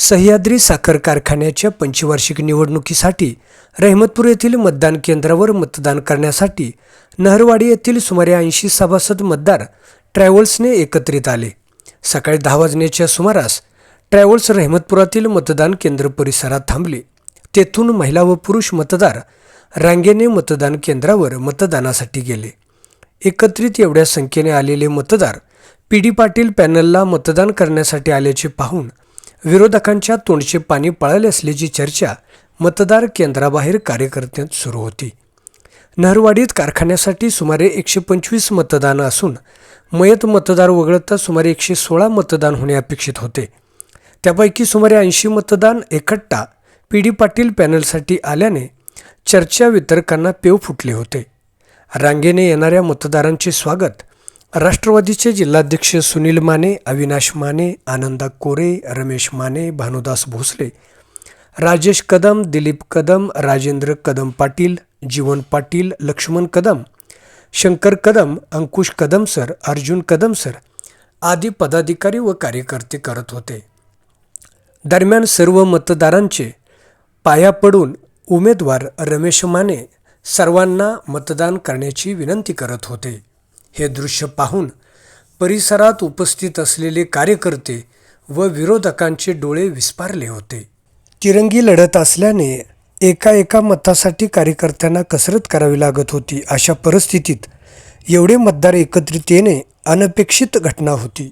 सह्याद्री साखर कारखान्याच्या पंचवार्षिक निवडणुकीसाठी रहमतपूर येथील मतदान केंद्रावर मतदान करण्यासाठी नहरवाडी येथील सुमारे ऐंशी सभासद मतदार ट्रॅव्हल्सने एकत्रित आले. सकाळी दहा वाजण्याच्या सुमारास ट्रॅव्हल्स रहमतपुरातील मतदान केंद्र परिसरात थांबले. तेथून महिला व पुरुष मतदार रांगेने मतदान केंद्रावर मतदानासाठी गेले. एकत्रित एवढ्या संख्येने आलेले मतदार पी डी पाटील पॅनलला मतदान करण्यासाठी आल्याचे पाहून विरोधकांच्या तोंडचे पाणी पळाले असल्याची चर्चा मतदार केंद्राबाहेर कार्यकर्त्यांत सुरू होती. नहरवाडीत कारखान्यासाठी सुमारे एकशे पंचवीस मतदान असून मयत मतदार वगळता सुमारे एकशे सोळा मतदान होणे अपेक्षित होते. त्यापैकी सुमारे ऐंशी मतदान एकट्टा पी डी पाटील पॅनलसाठी आल्याने चर्चा वितरकांना पेव फुटले होते. रांगेने येणाऱ्या मतदारांचे स्वागत राष्ट्रवादीचे जिल्हाध्यक्ष सुनील माने अविनाश माने आनंदा कोरे रमेश माने भानुदास भोसले राजेश कदम दिलीप कदम राजेंद्र कदम पाटील जीवन पाटील लक्ष्मण कदम शंकर कदम अंकुश कदम सर अर्जुन कदम सर आदी पदाधिकारी व कार्यकर्ते करत होते. दरम्यान सर्व मतदारांचे पाया पडून उमेदवार रमेश माने सर्वांना मतदान करण्याची विनंती करत होते. हे दृश्य पाहून परिसरात उपस्थित असलेले कार्यकर्ते व विरोधकांचे डोळे विस्पारले होते. तिरंगी लढत असल्याने एका एका मतासाठी कार्यकर्त्यांना कसरत करावी लागत होती अशा परिस्थितीत एवढे मतदार एकत्रित येणे अनपेक्षित घटना होती.